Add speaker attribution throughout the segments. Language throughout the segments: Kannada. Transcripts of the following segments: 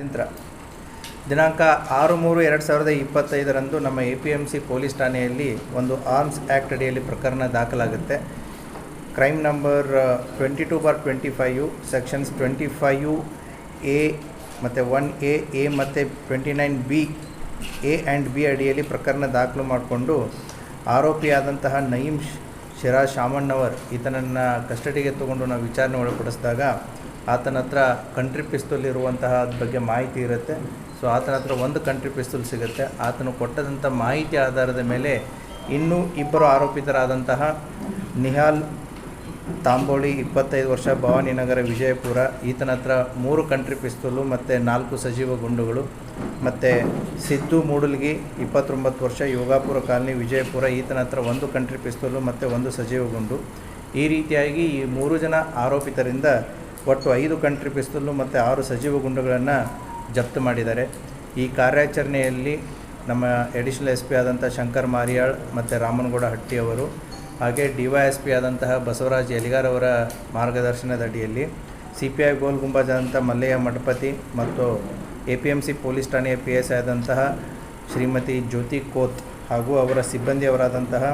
Speaker 1: ನಂತರ ದಿನಾಂಕ ಆರು ಮೂರು ಎರಡು ಸಾವಿರದ ಇಪ್ಪತ್ತೈದರಂದು ನಮ್ಮ A P M C police ಠಾಣೆಯಲ್ಲಿ ಒಂದು ಆರ್ಮ್ಸ್ ಆ್ಯಕ್ಟ್ ಅಡಿಯಲ್ಲಿ ಪ್ರಕರಣ ದಾಖಲಾಗುತ್ತೆ. Crime number twenty two bar twenty five, sections twenty five, A, ಮತ್ತು ಒನ್ ಎ ಎ ಮತ್ತು twenty nine B, A and B ಅಡಿಯಲ್ಲಿ ಪ್ರಕರಣ ದಾಖಲು ಮಾಡಿಕೊಂಡು ಆರೋಪಿಯಾದಂತಹ ನಯೀಂ ಶಿರಾ ಶಾಮಣ್ಣವರ್, ಈತನನ್ನು ಕಸ್ಟಡಿಗೆ ತಗೊಂಡು ನಾವು ವಿಚಾರಣೆ ಒಳಪಡಿಸಿದಾಗ ಆತನ ಹತ್ರ ಕಂಟ್ರಿ ಪಿಸ್ತೂಲ್ ಇರುವಂತಹ ಬಗ್ಗೆ ಮಾಹಿತಿ ಇರುತ್ತೆ. ಸೊ ಆತನ ಹತ್ರ ಒಂದು ಕಂಟ್ರಿ ಪಿಸ್ತೂಲ್ ಸಿಗುತ್ತೆ. ಆತನು ಕೊಟ್ಟದಂಥ ಮಾಹಿತಿ ಆಧಾರದ ಮೇಲೆ ಇನ್ನೂ ಇಬ್ಬರು ಆರೋಪಿತರಾದಂತಹ ನಿಹಾಲ್ ತಾಂಬೋಳಿ, ಇಪ್ಪತ್ತೈದು ವರ್ಷ ಭವಾನಿನಗರ ವಿಜಯಪುರ, ಈತನ ಹತ್ರ ಮೂರು ಕಂಟ್ರಿ ಪಿಸ್ತೂಲು ಮತ್ತು ನಾಲ್ಕು ಸಜೀವ ಗುಂಡುಗಳು ಮತ್ತು ಸಿದ್ದು ಮೂಡಲ್ಗಿ, ಇಪ್ಪತ್ತೊಂಬತ್ತು ವರ್ಷ, ಯೋಗಾಪುರ ಕಾಲನಿ, ವಿಜಯಪುರ, ಈತನ ಹತ್ರ ಒಂದು ಕಂಟ್ರಿ ಪಿಸ್ತೂಲು ಮತ್ತು ಒಂದು ಸಜೀವ ಗುಂಡು. ಈ ರೀತಿಯಾಗಿ ಈ ಮೂರು ಜನ ಆರೋಪಿತರಿಂದ ಒಟ್ಟು ಐದು ಕಂಟ್ರಿ ಪಿಸ್ತೂಲು ಮತ್ತು ಆರು ಸಜೀವ ಗುಂಡುಗಳನ್ನು ಜಪ್ತು ಮಾಡಿದ್ದಾರೆ. ಈ ಕಾರ್ಯಾಚರಣೆಯಲ್ಲಿ ನಮ್ಮ ಎಡಿಷನಲ್ ಎಸ್ ಪಿ ಆದಂಥ ಶಂಕರ್ ಮಾರಿಯಾಳ್ ಮತ್ತು ರಾಮನಗೌಡ ಹಟ್ಟಿಯವರು ಹಾಗೆ ಡಿ ವೈ ಎಸ್ ಪಿ ಆದಂತಹ ಬಸವರಾಜ್ ಎಲಿಗಾರ್ ಅವರ ಮಾರ್ಗದರ್ಶನದ ಅಡಿಯಲ್ಲಿ C P I Gol Gumbaz ಆದಂಥ ಮಲ್ಲಯ್ಯ ಮಠಪತಿ ಮತ್ತು A P M C police ಠಾಣೆಯ ಪಿ ಎಸ್ ಆದಂತಹ ಶ್ರೀಮತಿ ಜ್ಯೋತಿ ಕೋತ್ ಹಾಗೂ ಅವರ ಸಿಬ್ಬಂದಿಯವರಾದಂತಹ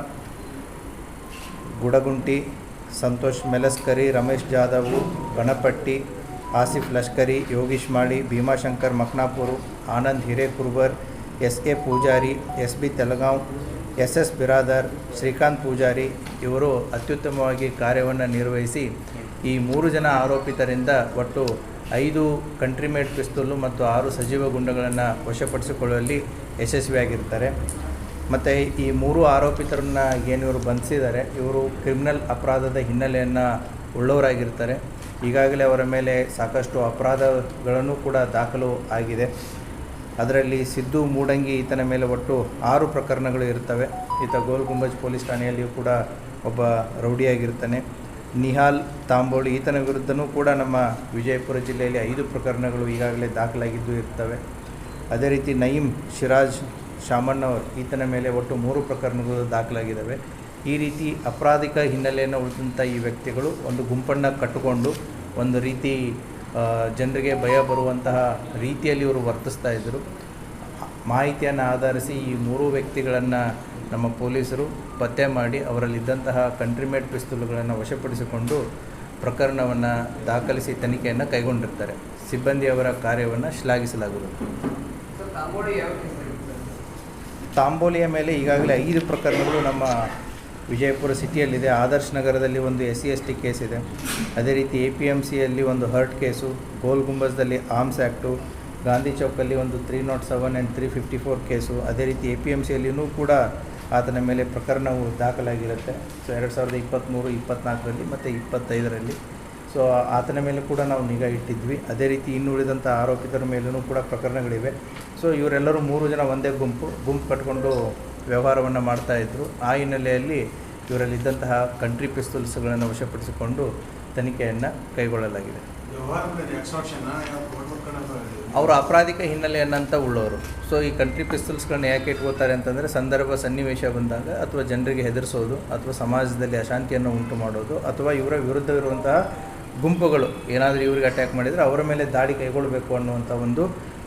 Speaker 1: Gudagunti Santosh Melaskari, Ramesh Jadhav, Ganapatti, Asif Lashkari, Yogish Mali Bhimashankar Maknapur, Anand Hirekurbar S K Pujari S B Telgaon S S Biradar, Shrikant Pujari ಇವರು ಅತ್ಯುತ್ತಮವಾಗಿ ಕಾರ್ಯವನ್ನು ನಿರ್ವಹಿಸಿ ಈ ಮೂರು ಜನ ಆರೋಪಿತರಿಂದ ಒಟ್ಟು ಐದು ಕಂಟ್ರಿಮೇಡ್ ಪಿಸ್ತೂಲು ಮತ್ತು ಆರು ಸಜೀವ ಗುಂಡುಗಳನ್ನು ವಶಪಡಿಸಿಕೊಳ್ಳುವಲ್ಲಿ ಯಶಸ್ವಿಯಾಗಿರ್ತಾರೆ. ಮತ್ತು ಈ ಮೂರು ಆರೋಪಿತರನ್ನ ಏನು ಇವರು ಬಂಧಿಸಿದ್ದಾರೆ, ಇವರು ಕ್ರಿಮಿನಲ್ ಅಪರಾಧದ ಹಿನ್ನೆಲೆಯನ್ನು ಉಳ್ಳವರಾಗಿರ್ತಾರೆ. ಈಗಾಗಲೇ ಅವರ ಮೇಲೆ ಸಾಕಷ್ಟು ಅಪರಾಧಗಳನ್ನು ಕೂಡ ದಾಖಲು ಆಗಿದೆ. ಅದರಲ್ಲಿ ಸಿದ್ದು ಮೂಡಂಗಿ ಈತನ ಮೇಲೆ ಒಟ್ಟು ಆರು ಪ್ರಕರಣಗಳು ಇರ್ತವೆ ಈತ ಗೋಲ್ ಗುಂಬಜ್ ಪೊಲೀಸ್ ಠಾಣೆಯಲ್ಲಿಯೂ ಕೂಡ ಒಬ್ಬ ರೌಡಿಯಾಗಿರ್ತಾನೆ. ನಿಹಾಲ್ ತಾಂಬೋಳಿ ಈತನ ವಿರುದ್ಧನೂ ಕೂಡ ನಮ್ಮ ವಿಜಯಪುರ ಜಿಲ್ಲೆಯಲ್ಲಿ ಐದು ಪ್ರಕರಣಗಳು ಈಗಾಗಲೇ ದಾಖಲಾಗಿದ್ದು ಇರ್ತವೆ. ಅದೇ ರೀತಿ ನಯೀಮ್ ಶಿರಾಜ್ ಶಾಮಣ್ಣವರ್, ಈತನ ಮೇಲೆ ಒಟ್ಟು ಮೂರು ಪ್ರಕರಣಗಳು ದಾಖಲಾಗಿದ್ದಾವೆ. ಈ ರೀತಿ ಅಪರಾಧಿಕ ಹಿನ್ನೆಲೆಯನ್ನು ಉಳಿದಂಥ ಈ ವ್ಯಕ್ತಿಗಳು ಒಂದು ಗುಂಪನ್ನು ಕಟ್ಟಿಕೊಂಡು ಒಂದು ರೀತಿ ಜನರಿಗೆ ಭಯ ಬರುವಂತಹ ರೀತಿಯಲ್ಲಿ ಇವರು ವರ್ತಿಸ್ತಾ ಇದ್ದರು. ಮಾಹಿತಿಯನ್ನು ಆಧರಿಸಿ ಈ ಮೂರು ವ್ಯಕ್ತಿಗಳನ್ನು ನಮ್ಮ ಪೊಲೀಸರು ಪತ್ತೆ ಮಾಡಿ ಅವರಲ್ಲಿದ್ದಂತಹ ಕಂಟ್ರಿಮೇಡ್ ಪಿಸ್ತೂಲುಗಳನ್ನು ವಶಪಡಿಸಿಕೊಂಡು ಪ್ರಕರಣವನ್ನು ದಾಖಲಿಸಿ ತನಿಖೆಯನ್ನು ಕೈಗೊಂಡಿರ್ತಾರೆ. ಸಿಬ್ಬಂದಿಯವರ ಕಾರ್ಯವನ್ನು ಶ್ಲಾಘಿಸಲಾಗುವುದು. ತಾಂಬೋಲಿಯ ಮೇಲೆ ಈಗಾಗಲೇ ಐದು ಪ್ರಕರಣಗಳು ನಮ್ಮ ವಿಜಯಪುರ ಸಿಟಿಯಲ್ಲಿದೆ. ಆದರ್ಶ್ ನಗರದಲ್ಲಿ ಒಂದು S C S T case ಇದೆ. ಅದೇ ರೀತಿ ಎ ಪಿ ಎಂ ಸಿಯಲ್ಲಿ ಒಂದು ಹರ್ಟ್ ಕೇಸು, ಗೋಲ್ ಗುಂಬಸ್ದಲ್ಲಿ ಆರ್ಮ್ಸ್ ಆ್ಯಕ್ಟು ಗಾಂಧಿ ಚೌಕಲ್ಲಿ ಒಂದು three nought seven and three fifty four case. ಅದೇ ರೀತಿ ಎ ಪಿ ಎಂ ಸಿಯಲ್ಲಿಯೂ ಕೂಡ ಆತನ ಮೇಲೆ ಪ್ರಕರಣವು ದಾಖಲಾಗಿರುತ್ತೆ. ಸೊ, ಎರಡು ಸಾವಿರದ ಇಪ್ಪತ್ತ್ಮೂರು ಇಪ್ಪತ್ತ್ನಾಲ್ಕರಲ್ಲಿ ಮತ್ತು ಇಪ್ಪತ್ತೈದರಲ್ಲಿ. ಸೊ ಆತನ ಮೇಲೆ ಕೂಡ ನಾವು ನಿಗಾ ಇಟ್ಟಿದ್ವಿ. ಅದೇ ರೀತಿ ಇನ್ನುಳಿದಂಥ ಆರೋಪಿತರ ಮೇಲೂ ಕೂಡ ಪ್ರಕರಣಗಳಿವೆ. ಸೊ ಇವರೆಲ್ಲರೂ ಮೂರು ಜನ ಒಂದೇ ಗುಂಪು ಗುಂಪು ಕಟ್ಕೊಂಡು ವ್ಯವಹಾರವನ್ನು ಮಾಡ್ತಾಯಿದ್ರು ಆ ಹಿನ್ನೆಲೆಯಲ್ಲಿ ಇವರಲ್ಲಿದ್ದಂತಹ ಕಂಟ್ರಿ ಪಿಸ್ತೂಲ್ಸ್ಗಳನ್ನು ವಶಪಡಿಸಿಕೊಂಡು ತನಿಖೆಯನ್ನು ಕೈಗೊಳ್ಳಲಾಗಿದೆ. ಅವರು ಅಪರಾಧಿಕ ಹಿನ್ನೆಲೆಯನ್ನಂತ ಉಳ್ಳವರು. ಸೊ ಈ ಕಂಟ್ರಿ ಪಿಸ್ತೂಲ್ಸ್ಗಳನ್ನ ಯಾಕೆ ಇಟ್ಕೋತಾರೆ ಅಂತಂದರೆ ಸಂದರ್ಭ ಸನ್ನಿವೇಶ ಬಂದಾಗ ಅಥವಾ ಜನರಿಗೆ ಹೆದರಿಸೋದು ಅಥವಾ ಸಮಾಜದಲ್ಲಿ ಅಶಾಂತಿಯನ್ನು ಉಂಟು ಮಾಡೋದು ಅಥವಾ ಇವರ ವಿರುದ್ಧವಿರುವಂತಹ ಗುಂಪುಗಳು ಏನಾದರೂ ಇವ್ರಿಗೆ ಅಟ್ಯಾಕ್ ಮಾಡಿದರೆ ಅವರ ಮೇಲೆ ದಾಳಿ ಕೈಗೊಳ್ಳಬೇಕು ಅನ್ನುವಂಥ ಒಂದು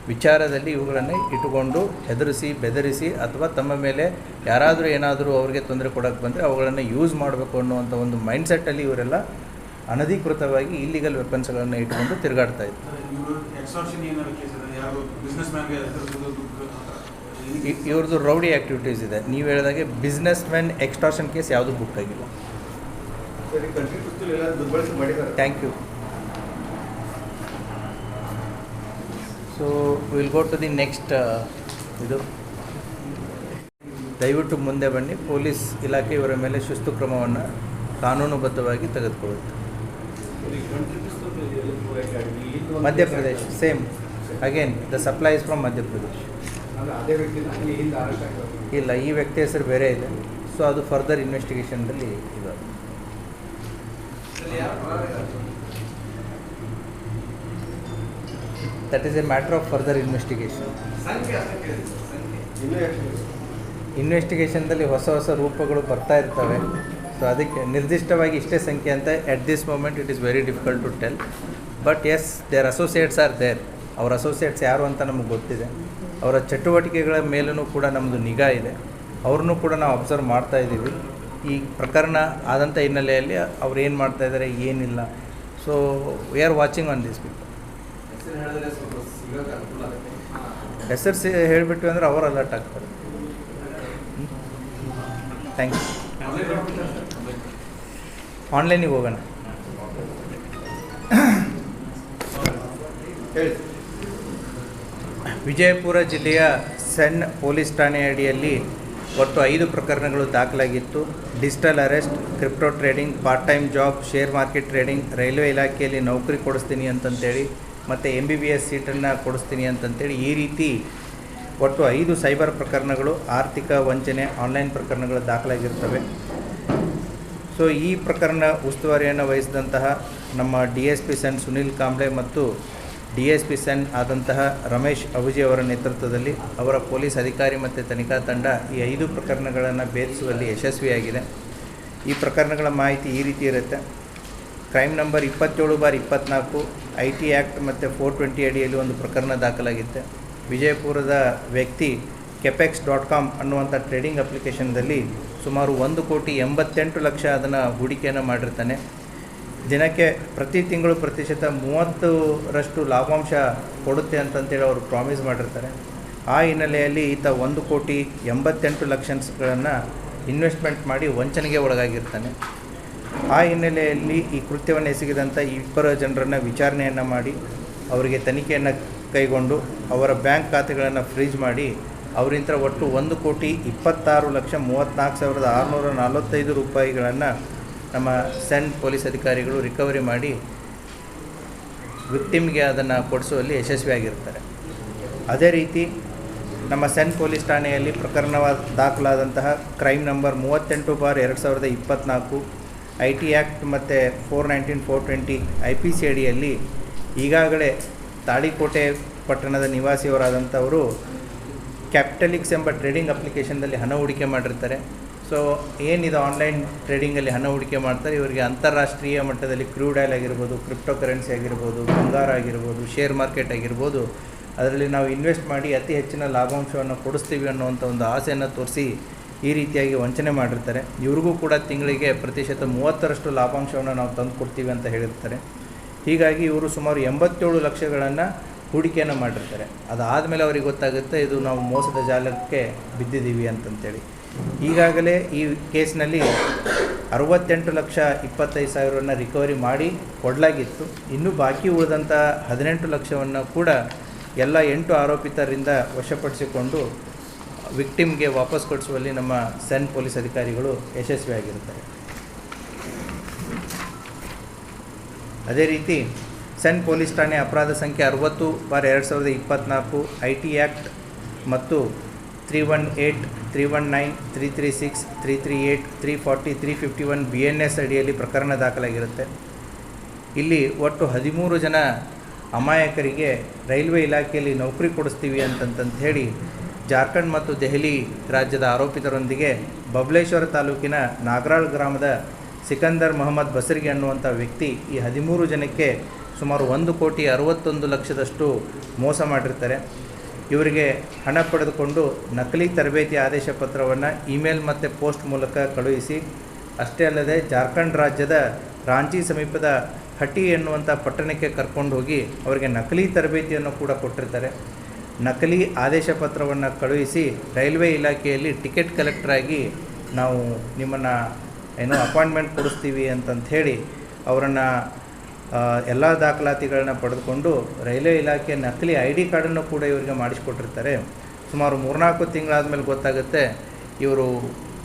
Speaker 1: ವಿಚಾರದಲ್ಲಿ ಇವುಗಳನ್ನು ಇಟ್ಟುಕೊಂಡು ಹೆದರಿಸಿ ಬೆದರಿಸಿ ಅಥವಾ ತಮ್ಮ ಮೇಲೆ ಯಾರಾದರೂ ಏನಾದರೂ ಅವರಿಗೆ ತೊಂದರೆ ಕೊಡೋಕ್ಕೆ ಬಂದರೆ ಅವುಗಳನ್ನು ಯೂಸ್ ಮಾಡಬೇಕು ಅನ್ನುವಂಥ ಒಂದು ಮೈಂಡ್ಸೆಟ್ಟಲ್ಲಿ ಇವರೆಲ್ಲ ಅನಧಿಕೃತವಾಗಿ ಇಲ್ಲಿಗಲ್ ವೆಪನ್ಸ್ಗಳನ್ನು ಇಟ್ಕೊಂಡು ತಿರುಗಾಡ್ತಾ ಇದ್ದರು ಇ- ಇವ್ರದ್ದು ರೌಡಿ ಆ್ಯಕ್ಟಿವಿಟೀಸ್ ಇದೆ. ನೀವು ಹೇಳಿದಾಗೆ ಬಿಸ್ನೆಸ್ ಮ್ಯಾನ್ ಎಕ್ಸ್ಟ್ರಾಷನ್ ಕೇಸ್ ಯಾವುದು ಬುಕ್ ಆಗಿಲ್ಲ. Thank you so will go to the next ಇದು. ದಯವಿಟ್ಟು ಮುಂದೆ ಬನ್ನಿ. ಪೊಲೀಸ್ ಇಲಾಖೆ ಇವರ ಮೇಲೆ ಶಿಸ್ತು ಕ್ರಮವನ್ನು ಕಾನೂನುಬದ್ಧವಾಗಿ ತೆಗೆದುಕೊಳ್ಳುತ್ತೆ. Madhya Pradesh same again
Speaker 2: the supply is from Madhya Pradesh
Speaker 1: ಇಲ್ಲ ಈ ವ್ಯಕ್ತಿ ಹೆಸರು ಬೇರೆ ಇದೆ. ಸೊ ಅದು ಫರ್ದರ್ ಇನ್ವೆಸ್ಟಿಗೇಷನ್ದಲ್ಲಿ ಇದೆ. That is a matter of
Speaker 2: further investigation
Speaker 1: ಇನ್ವೆಸ್ಟಿಗೇಷನ್ದಲ್ಲಿ ಹೊಸ ಹೊಸ ರೂಪಗಳು ಬರ್ತಾ ಇರ್ತವೆ. ಸೊ ಅದಕ್ಕೆ ನಿರ್ದಿಷ್ಟವಾಗಿ ಇಷ್ಟೇ ಸಂಖ್ಯೆ ಅಂತ at this moment it is very difficult to tell but as there associates are there ಅವ್ರ ಅಸೋಸಿಯೇಟ್ಸ್ ಯಾರು ಅಂತ ನಮಗೆ ಗೊತ್ತಿದೆ. ಅವರ ಚಟುವಟಿಕೆಗಳ ಮೇಲೂ ಕೂಡ ನಮ್ಮದು ನಿಗಾ ಇದೆ. ಅವ್ರನ್ನೂ ಕೂಡ ನಾವು ಅಬ್ಸರ್ವ್ ಮಾಡ್ತಾ ಇದ್ದೀವಿ. ಈ ಪ್ರಕರಣ ಆದಂಥ ಹಿನ್ನೆಲೆಯಲ್ಲಿ ಅವ್ರು ಏನು ಮಾಡ್ತಾ ಇದ್ದಾರೆ ಏನಿಲ್ಲ. So we are watching on this people
Speaker 2: ಹೆಸರು
Speaker 1: ಸಿ ಹೇಳಿಬಿಟ್ಟು ಅಂದರೆ ಅವರು ಅಲರ್ಟ್ ಆಗ್ತಾರೆ. ಥ್ಯಾಂಕ್ ಯು ಆನ್ಲೈನಿಗೆ ಹೋಗೋಣ. ವಿಜಯಪುರ ಜಿಲ್ಲೆಯ ಸಣ್ಣ ಪೊಲೀಸ್ ಠಾಣೆ ಅಡಿಯಲ್ಲಿ ಒಟ್ಟು ಐದು ಪ್ರಕರಣಗಳು ದಾಖಲಾಗಿತ್ತು. Digital arrest, crypto trading, part time job, share market trading, railway ಇಲಾಖೆಯಲ್ಲಿ ನೌಕರಿ ಕೊಡಿಸ್ತೀನಿ ಅಂತಂತೇಳಿ ಮತ್ತು ಎಂ ಬಿ ಬಿ ಎಸ್ ಸೀಟನ್ನು ಕೊಡಿಸ್ತೀನಿ ಅಂತಂತೇಳಿ ಈ ರೀತಿ ಒಟ್ಟು ಐದು ಸೈಬರ್ ಪ್ರಕರಣಗಳು, ಆರ್ಥಿಕ ವಂಚನೆ, ಆನ್ಲೈನ್ ಪ್ರಕರಣಗಳು ದಾಖಲಾಗಿರ್ತವೆ. ಸೊ ಈ ಪ್ರಕರಣ ಉಸ್ತುವಾರಿಯನ್ನು ವಹಿಸಿದಂತಹ ನಮ್ಮ D S P CEN Sunil Kamble ಮತ್ತು ಡಿ ಎಸ್ ಪಿ ಸೆನ್ ಆದಂತಹ ರಮೇಶ್ ಅಬುಜಿ ಅವರ ನೇತೃತ್ವದಲ್ಲಿ ಅವರ ಪೊಲೀಸ್ ಅಧಿಕಾರಿ ಮತ್ತು ತನಿಖಾ ತಂಡ ಈ ಐದು ಪ್ರಕರಣಗಳನ್ನು ಭೇದಿಸುವಲ್ಲಿ ಯಶಸ್ವಿಯಾಗಿದೆ. ಈ ಪ್ರಕರಣಗಳ ಮಾಹಿತಿ ಈ ರೀತಿ ಇರುತ್ತೆ. ಕ್ರೈಮ್ ನಂಬರ್ ಇಪ್ಪತ್ತೇಳು ಬಾರ್ ಇಪ್ಪತ್ತ್ನಾಲ್ಕು ಐ ಟಿ ಆ್ಯಕ್ಟ್ ಮತ್ತು ಫೋರ್ ಟ್ವೆಂಟಿ ಅಡಿಯಲ್ಲಿ ಒಂದು ಪ್ರಕರಣ ದಾಖಲಾಗಿತ್ತು. ವಿಜಯಪುರದ ವ್ಯಕ್ತಿ ಕೆಪೆಕ್ಸ್ ಡಾಟ್ ಕಾಮ್ ಅನ್ನುವಂಥ ಟ್ರೇಡಿಂಗ್ ಅಪ್ಲಿಕೇಶನ್ದಲ್ಲಿ ಸುಮಾರು ಒಂದು ಕೋಟಿ ಎಂಬತ್ತೆಂಟು ಲಕ್ಷ ಅದನ್ನು ಹೂಡಿಕೆಯನ್ನು ಮಾಡಿರ್ತಾನೆ. ದಿನಕ್ಕೆ ಪ್ರತಿ ತಿಂಗಳು ಪ್ರತಿಶತ ಮೂವತ್ತರಷ್ಟು ಲಾಭಾಂಶ ಕೊಡುತ್ತೆ ಅಂತಂತೇಳಿ ಅವರು ಪ್ರಾಮಿಸ್ ಮಾಡಿರ್ತಾರೆ. ಆ ಹಿನ್ನೆಲೆಯಲ್ಲಿ ಈತ ಒಂದು ಕೋಟಿ ಎಂಬತ್ತೆಂಟು ಲಕ್ಷಗಳನ್ನು ಇನ್ವೆಸ್ಟ್ಮೆಂಟ್ ಮಾಡಿ ವಂಚನೆಗೆ ಒಳಗಾಗಿರ್ತಾನೆ. ಆ ಹಿನ್ನೆಲೆಯಲ್ಲಿ ಈ ಕೃತ್ಯವನ್ನು ಎಸಗಿದಂಥ ಇಬ್ಬರ ಜನರನ್ನು ವಿಚಾರಣೆಯನ್ನು ಮಾಡಿ, ಅವರಿಗೆ ತನಿಖೆಯನ್ನು ಕೈಗೊಂಡು ಅವರ ಬ್ಯಾಂಕ್ ಖಾತೆಗಳನ್ನು ಫ್ರೀಜ್ ಮಾಡಿ ಅವರಿಂದ ಒಟ್ಟು ಒಂದು ಕೋಟಿ ಇಪ್ಪತ್ತಾರು ಲಕ್ಷ ಮೂವತ್ತ್ನಾಲ್ಕು ಸಾವಿರದ ಆರುನೂರ ನಲವತ್ತೈದು ರೂಪಾಯಿಗಳನ್ನು ನಮ್ಮ ಸೆನ್ ಪೊಲೀಸ್ ಅಧಿಕಾರಿಗಳು ರಿಕವರಿ ಮಾಡಿ ವಿಕ್ಟಿಮ್ಗೆ ಅದನ್ನು ಕೊಡಿಸುವಲ್ಲಿ ಯಶಸ್ವಿಯಾಗಿರ್ತಾರೆ. ಅದೇ ರೀತಿ ನಮ್ಮ ಸೆನ್ ಪೊಲೀಸ್ ಠಾಣೆಯಲ್ಲಿ ಪ್ರಕರಣ ದಾಖಲಾದಂತಹ ಕ್ರೈಮ್ ನಂಬರ್ ಮೂವತ್ತೆಂಟು ಬಾರ್ ಎರಡು ಸಾವಿರದ ಇಪ್ಪತ್ತ್ನಾಲ್ಕು ಐ ಟಿ ಆ್ಯಕ್ಟ್ ಮತ್ತು four nineteen four twenty I P C ಅಡಿಯಲ್ಲಿ ಈಗಾಗಲೇ ತಾಳಿಕೋಟೆ ಪಟ್ಟಣದ ನಿವಾಸಿಯವರಾದಂಥವರು ಕ್ಯಾಪಿಟಲಿಕ್ಸ್ ಎಂಬ ಟ್ರೇಡಿಂಗ್ ಅಪ್ಲಿಕೇಶನ್ದಲ್ಲಿ ಹಣ ಹೂಡಿಕೆ ಮಾಡಿರ್ತಾರೆ. ಸೊ ಏನಿದೆ ಆನ್ಲೈನ್ ಟ್ರೇಡಿಂಗಲ್ಲಿ ಹಣ ಹೂಡಿಕೆ ಮಾಡ್ತಾರೆ, ಇವರಿಗೆ ಅಂತಾರಾಷ್ಟ್ರೀಯ ಮಟ್ಟದಲ್ಲಿ ಕ್ರೂಡ್ ಆಯಿಲ್ ಆಗಿರ್ಬೋದು ಕ್ರಿಪ್ಟೋ ಕರೆನ್ಸಿ ಆಗಿರ್ಬೋದು, ಬಂಗಾರ ಆಗಿರ್ಬೋದು ಶೇರ್ ಮಾರ್ಕೆಟ್ ಆಗಿರ್ಬೋದು, ಅದರಲ್ಲಿ ನಾವು ಇನ್ವೆಸ್ಟ್ ಮಾಡಿ ಅತಿ ಹೆಚ್ಚಿನ ಲಾಭಾಂಶವನ್ನು ಕೊಡಿಸ್ತೀವಿ ಅನ್ನುವಂಥ ಒಂದು ಆಸೆಯನ್ನು ತೋರಿಸಿ ಈ ರೀತಿಯಾಗಿ ವಂಚನೆ ಮಾಡಿರ್ತಾರೆ. ಇವ್ರಿಗೂ ಕೂಡ ತಿಂಗಳಿಗೆ ಪ್ರತಿಶತ ಮೂವತ್ತರಷ್ಟು ಲಾಭಾಂಶವನ್ನು ನಾವು ತಂದು ಕೊಡ್ತೀವಿ ಅಂತ ಹೇಳಿರ್ತಾರೆ. ಹೀಗಾಗಿ ಇವರು ಸುಮಾರು ಎಂಬತ್ತೇಳು ಲಕ್ಷಗಳನ್ನು ಹೂಡಿಕೆಯನ್ನು ಮಾಡಿರ್ತಾರೆ. ಅದಾದಮೇಲೆ ಅವ್ರಿಗೆ ಗೊತ್ತಾಗುತ್ತೆ, ಇದು ನಾವು ಮೋಸದ ಜಾಲಕ್ಕೆ ಬಿದ್ದಿದ್ದೀವಿ ಅಂತಂತೇಳಿ. ಈಗಾಗಲೇ ಈ ಕೇಸ್ನಲ್ಲಿ ಅರವತ್ತೆಂಟು ಲಕ್ಷ ಇಪ್ಪತ್ತೈದು ಸಾವಿರವನ್ನು ರಿಕವರಿ ಮಾಡಿ ಕೊಡಲಾಗಿತ್ತು. ಇನ್ನೂ ಬಾಕಿ ಉಳಿದಂಥ ಹದಿನೆಂಟು ಲಕ್ಷವನ್ನು ಕೂಡ ಎಲ್ಲ ಎಂಟು ಆರೋಪಿತರಿಂದ ವಶಪಡಿಸಿಕೊಂಡು ವಿಕ್ಟಿಮ್ಗೆ ವಾಪಸ್ ಕೊಡಿಸುವಲ್ಲಿ ನಮ್ಮ ಸೆನ್ ಪೊಲೀಸ್ ಅಧಿಕಾರಿಗಳು ಯಶಸ್ವಿಯಾಗಿರುತ್ತಾರೆ ಅದೇ ರೀತಿ ಸೆನ್ ಪೊಲೀಸ್ ಠಾಣೆ ಅಪರಾಧ ಸಂಖ್ಯೆ ಅರವತ್ತು ಬಾರ್ ಎರಡು ಸಾವಿರದ ಇಪ್ಪತ್ತ್ನಾಲ್ಕು ಐ ಟಿ ಆ್ಯಕ್ಟ್ ಮತ್ತು three one eight three one nine three three six three three eight three forty three fifty one B N S ಅಡಿಯಲ್ಲಿ ಪ್ರಕರಣ ದಾಖಲಾಗಿರುತ್ತೆ. ಇಲ್ಲಿ ಒಟ್ಟು ಹದಿಮೂರು ಜನ ಅಮಾಯಕರಿಗೆ ರೈಲ್ವೆ ಇಲಾಖೆಯಲ್ಲಿ ನೌಕರಿ ಕೊಡಿಸ್ತೀವಿ ಅಂತಂತಂತ ಹೇಳಿ ಜಾರ್ಖಂಡ್ ಮತ್ತು ದೆಹಲಿ ರಾಜ್ಯದ ಆರೋಪಿತರೊಂದಿಗೆ ಬಬ್ಲೇಶ್ವರ ತಾಲೂಕಿನ ನಾಗರಾಳ್ ಗ್ರಾಮದ ಸಿಕಂದರ್ ಮೊಹಮ್ಮದ್ ಬಸರಿಗೆ ಅನ್ನುವಂಥ ವ್ಯಕ್ತಿ ಈ ಹದಿಮೂರು ಜನಕ್ಕೆ ಸುಮಾರು ಒಂದು ಕೋಟಿ ಅರವತ್ತೊಂದು ಲಕ್ಷದಷ್ಟು ಮೋಸ ಮಾಡಿರ್ತಾರೆ. ಇವರಿಗೆ ಹಣ ಪಡೆದುಕೊಂಡು ನಕಲಿ ತರಬೇತಿ ಆದೇಶ ಪತ್ರವನ್ನು ಇಮೇಲ್ ಮತ್ತು ಪೋಸ್ಟ್ ಮೂಲಕ ಕಳುಹಿಸಿ, ಅಷ್ಟೇ ಅಲ್ಲದೆ ಜಾರ್ಖಂಡ್ ರಾಜ್ಯದ ರಾಂಚಿ ಸಮೀಪದ ಹಟಿ ಎನ್ನುವಂಥ ಪಟ್ಟಣಕ್ಕೆ ಕರ್ಕೊಂಡು ಹೋಗಿ ಅವರಿಗೆ ನಕಲಿ ತರಬೇತಿಯನ್ನು ಕೂಡ ಕೊಟ್ಟಿರ್ತಾರೆ. ನಕಲಿ ಆದೇಶ ಪತ್ರವನ್ನು ಕಳುಹಿಸಿ ರೈಲ್ವೆ ಇಲಾಖೆಯಲ್ಲಿ ಟಿಕೆಟ್ ಕಲೆಕ್ಟ್ರಾಗಿ ನಾವು ನಿಮ್ಮನ್ನು ಏನೋ ಅಪಾಯಿಂಟ್ಮೆಂಟ್ ಕೊಡಿಸ್ತೀವಿ ಅಂತಂಥೇಳಿ ಅವರನ್ನು ಎಲ್ಲ ದಾಖಲಾತಿಗಳನ್ನ ಪಡೆದುಕೊಂಡು ರೈಲ್ವೆ ಇಲಾಖೆ ನಕಲಿ ಐ ಡಿ ಕಾರ್ಡನ್ನು ಕೂಡ ಇವರಿಗೆ ಮಾಡಿಸ್ಕೊಟ್ಟಿರ್ತಾರೆ. ಸುಮಾರು ಮೂರ್ನಾಲ್ಕು ತಿಂಗಳಾದಮೇಲೆ ಗೊತ್ತಾಗುತ್ತೆ ಇವರು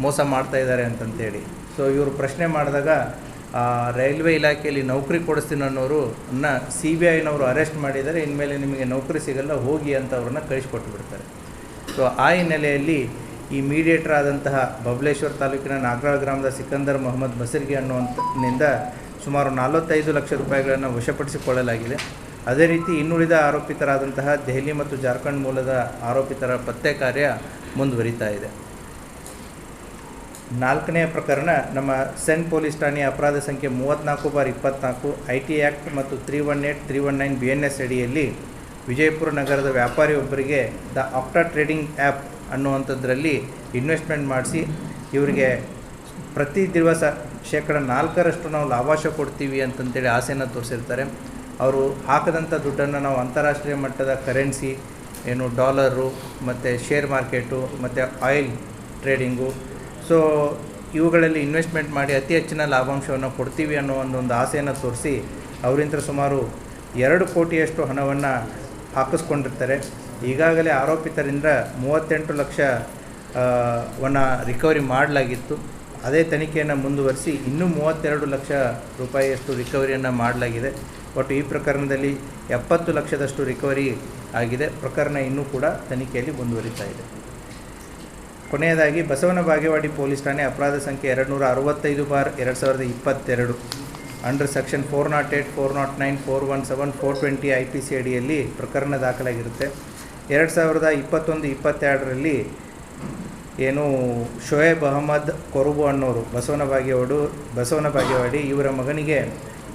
Speaker 1: ಮೋಸ ಮಾಡ್ತಾ ಇದ್ದಾರೆ ಅಂತಂತೇಳಿ. ಸೊ ಇವರು ಪ್ರಶ್ನೆ ಮಾಡಿದಾಗ ರೈಲ್ವೆ ಇಲಾಖೆಯಲ್ಲಿ ನೌಕರಿ ಕೊಡಿಸ್ತೀನಿ ಅನ್ನೋರು ಅನ್ನ ಸಿ ಬಿ ಐನವರು ಅರೆಸ್ಟ್ ಮಾಡಿದ್ದಾರೆ, ಇನ್ಮೇಲೆ ನಿಮಗೆ ನೌಕರಿ ಸಿಗಲ್ಲ, ಹೋಗಿ ಅಂತ ಅವ್ರನ್ನ ಕಳಿಸ್ಕೊಟ್ಟು ಬಿಡ್ತಾರೆ. ಸೊ ಆ ಹಿನ್ನೆಲೆಯಲ್ಲಿ ಈ ಮೀಡಿಯೇಟರ್ ಆದಂತಹ ಬಬಲೇಶ್ವರ ತಾಲೂಕಿನ ನಾಗರಾಳ್ ಗ್ರಾಮದ ಸಿಕಂದರ್ ಮೊಹಮ್ಮದ್ ಬಸರ್ಗಿ ಅನ್ನುವಂಥನಿಂದ ಸುಮಾರು ನಲವತ್ತೈದು ಲಕ್ಷ ರೂಪಾಯಿಗಳನ್ನು ವಶಪಡಿಸಿಕೊಳ್ಳಲಾಗಿದೆ. ಅದೇ ರೀತಿ ಇನ್ನುಳಿದ ಆರೋಪಿತರಾದಂತಹ ದೆಹಲಿ ಮತ್ತು ಜಾರ್ಖಂಡ್ ಮೂಲದ ಆರೋಪಿತರ ಪತ್ತೆ ಕಾರ್ಯ ಮುಂದುವರಿತಾ ಇದೆ. ನಾಲ್ಕನೆಯ ಪ್ರಕರಣ, ನಮ್ಮ ಸೆನ್ ಪೊಲೀಸ್ ಠಾಣೆಯ ಅಪರಾಧ ಸಂಖ್ಯೆ ಮೂವತ್ತ್ನಾಲ್ಕು ಬಾರ್ ಇಪ್ಪತ್ನಾಲ್ಕು ಐ ಟಿ ಆ್ಯಕ್ಟ್ ಮತ್ತು three one eight three one nine B N S ಅಡಿಯಲ್ಲಿ ವಿಜಯಪುರ ನಗರದ ವ್ಯಾಪಾರಿಯೊಬ್ಬರಿಗೆ ದ ಆಫ್ಟರ್ ಟ್ರೇಡಿಂಗ್ ಆ್ಯಪ್ ಅನ್ನುವಂಥದ್ರಲ್ಲಿ ಇನ್ವೆಸ್ಟ್ಮೆಂಟ್ ಮಾಡಿಸಿ, ಇವರಿಗೆ ಪ್ರತಿ ದಿವಸ ಶೇಕಡ ನಾಲ್ಕರಷ್ಟು ನಾವು ಲಾಭಾಂಶ ಕೊಡ್ತೀವಿ ಅಂತಂತೇಳಿ ಆಸೆಯನ್ನು ತೋರಿಸಿರ್ತಾರೆ. ಅವರು ಹಾಕದಂಥ ದುಡ್ಡನ್ನು ನಾವು ಅಂತಾರಾಷ್ಟ್ರೀಯ ಮಟ್ಟದ ಕರೆನ್ಸಿ, ಏನು ಡಾಲರು, ಮತ್ತು ಶೇರ್ ಮಾರ್ಕೆಟು, ಮತ್ತು ಆಯಿಲ್ ಟ್ರೇಡಿಂಗು. ಸೊ, ಇವುಗಳಲ್ಲಿ ಇನ್ವೆಸ್ಟ್ಮೆಂಟ್ ಮಾಡಿ ಅತಿ ಹೆಚ್ಚಿನ ಲಾಭಾಂಶವನ್ನು ಕೊಡ್ತೀವಿ ಅನ್ನೋ ಒಂದೊಂದು ಆಸೆಯನ್ನು ತೋರಿಸಿ ಅವರಿಂದ ಸುಮಾರು ಎರಡು ಕೋಟಿಯಷ್ಟು ಹಣವನ್ನು ಹಾಕಿಸ್ಕೊಂಡಿರ್ತಾರೆ. ಈಗಾಗಲೇ ಆರೋಪಿತರಿಂದ ಮೂವತ್ತೆಂಟು ಲಕ್ಷ ವನ್ನ ರಿಕವರಿ ಮಾಡಲಾಗಿತ್ತು. ಅದೇ ತನಿಖೆಯನ್ನು ಮುಂದುವರಿಸಿ ಇನ್ನೂ ಮೂವತ್ತೆರಡು ಲಕ್ಷ ರೂಪಾಯಿಯಷ್ಟು ರಿಕವರಿಯನ್ನು ಮಾಡಲಾಗಿದೆ. ಒಟ್ಟು ಈ ಪ್ರಕರಣದಲ್ಲಿ ಎಪ್ಪತ್ತು ಲಕ್ಷದಷ್ಟು ರಿಕವರಿ ಆಗಿದೆ. ಪ್ರಕರಣ ಇನ್ನೂ ಕೂಡ ತನಿಖೆಯಲ್ಲಿ ಮುಂದುವರಿತಾ ಇದೆ. ಕೊನೆಯದಾಗಿ ಬಸವನ ಬಾಗೇವಾಡಿ ಪೊಲೀಸ್ ಠಾಣೆ ಅಪರಾಧ ಸಂಖ್ಯೆ ಎರಡು ನೂರ ಅರವತ್ತೈದು ಬಾರ್ ಎರಡು ಸಾವಿರದ ಇಪ್ಪತ್ತೆರಡು. Under section four nought eight, four nought nine, four one seven, four twenty I P C ಅಡಿಯಲ್ಲಿ ಪ್ರಕರಣ ದಾಖಲಾಗಿರುತ್ತೆ. ಎರಡು ಸಾವಿರದ ಇಪ್ಪತ್ತೊಂದು, ಇಪ್ಪತ್ತೆರಡರಲ್ಲಿ ಏನು ಶೋಯೇಬ್ ಅಹಮದ್ ಕೊರುಬು ಅನ್ನೋರು, ಬಸವನ ಬಾಗೇವಾಡು ಬಸವನ ಬಾಗೇವಾಡಿ ಇವರ ಮಗನಿಗೆ